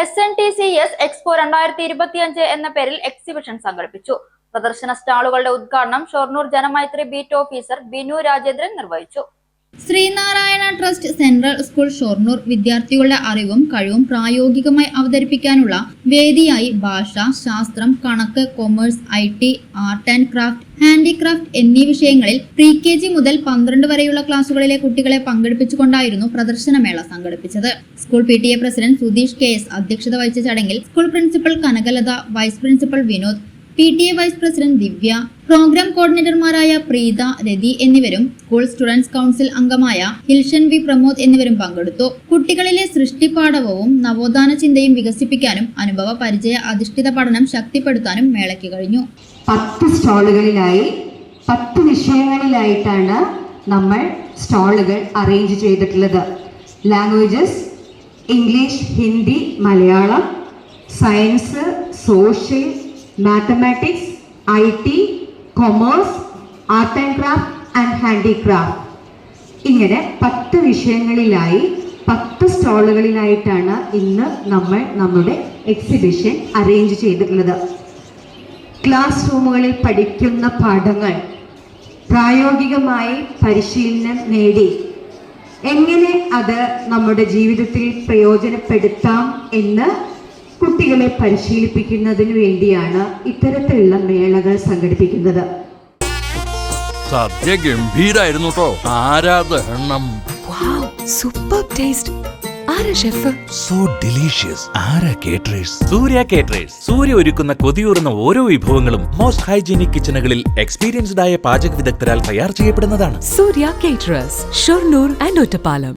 S N T C S expo രണ്ടായിരത്തി ഇരുപത്തിയഞ്ച് എന്ന പേരിൽ എക്സിബിഷൻ സംഘടിപ്പിച്ചു. പ്രദർശന സ്റ്റാളുകളുടെ ഉദ്ഘാടനം ഷൊർണൂർ ജനമൈത്രി ബീറ്റ് ഓഫീസർ ബിനു രാജേന്ദ്രൻ നിർവഹിച്ചു. Sreenarayana trust central school Shoranur വിദ്യാർത്ഥികളുടെ അറിവും കഴിവും പ്രായോഗികമായി അവതരിപ്പിക്കാനുള്ള വേദിയായി ഭാഷ ശാസ്ത്രം കണക്ക് commerce I T art and craft handicraft എന്നീ വിഷയങ്ങളിൽ പ്രീ കെ ജി മുതൽ പന്ത്രണ്ട് വരെയുള്ള ക്ലാസുകളിലെ കുട്ടികളെ പങ്കെടുപ്പിച്ചുകൊണ്ടായിരുന്നു പ്രദർശനമേള സംഘടിപ്പിച്ചത്. School P T A president Sudheesh K S അധ്യക്ഷത വഹിച്ച ചടങ്ങിൽ school principal Kanakalatha vice principal Vinod P T A vice president Divya programme കോർഡിനേറ്റർമാരായ Preetha Rathi എന്നിവരും സ്കൂൾ സ്റ്റുഡൻസ് കൗൺസിൽ അംഗമായ ഹിൽഷൻ വി പ്രമോദ് എന്നിവരും പങ്കെടുത്തു. കുട്ടികളിലെ സൃഷ്ടിപാഠവും നവോത്ഥാന ചിന്തയും വികസിപ്പിക്കാനും അനുഭവ പരിചയ അധിഷ്ഠിത പഠനം ശക്തിപ്പെടുത്താനും മേളയ്ക്ക് കഴിഞ്ഞു. പത്ത് സ്റ്റാളുകളിലായി പത്ത് വിഷയങ്ങളിലായിട്ടാണ് നമ്മൾ സ്റ്റാളുകൾ അറേഞ്ച് ചെയ്തിട്ടുള്ളത്. Languages English Hindi Malayalam science social mathematics I T commerce art and craft and handicraft ഇങ്ങനെ പത്ത് വിഷയങ്ങളിലായി പത്ത് സ്റ്റാളുകളിലായിട്ടാണ് ഇന്ന് നമ്മൾ നമ്മുടെ എക്സിബിഷൻ അറേഞ്ച് ചെയ്തിട്ടുള്ളത്. ക്ലാസ് റൂമുകളിൽ പഠിക്കുന്ന പാഠങ്ങൾ പ്രായോഗികമായി പരിശീലനം നേടി. എങ്ങനെ അത് നമ്മുടെ ജീവിതത്തിൽ പ്രയോജനപ്പെടുത്താം എന്ന് കുട്ടികളെ പരിശീലിപ്പിക്കുന്നതിന് വേണ്ടിയാണ് ഇത്തരത്തിലുള്ള മേളകൾ സംഘടിപ്പിക്കുന്നത്. സദ്യ ഗംഭീരായിരുന്നു കേട്ടോ ആരാധനം സൂപ്പർ ടേസ്റ്റ്. ആരാ ഷെഫ്? So delicious. ആരാ കേറ്ററേഴ്സ് സൂര്യ കേറ്ററേഴ്സ് സൂര്യ ഒരുക്കുന്ന കൊതിയൂറുന്ന ഓരോ വിഭവങ്ങളും മോസ്റ്റ് ഹൈജീനിക് കിച്ചണുകളിൽ എക്സ്പീരിയൻസ്ഡ് ആയ പാചക വിദഗ്ധരാൽ തയ്യാർ ചെയ്യപ്പെടുന്നതാണ്. Surya caterers Shoranur and Ottapalam.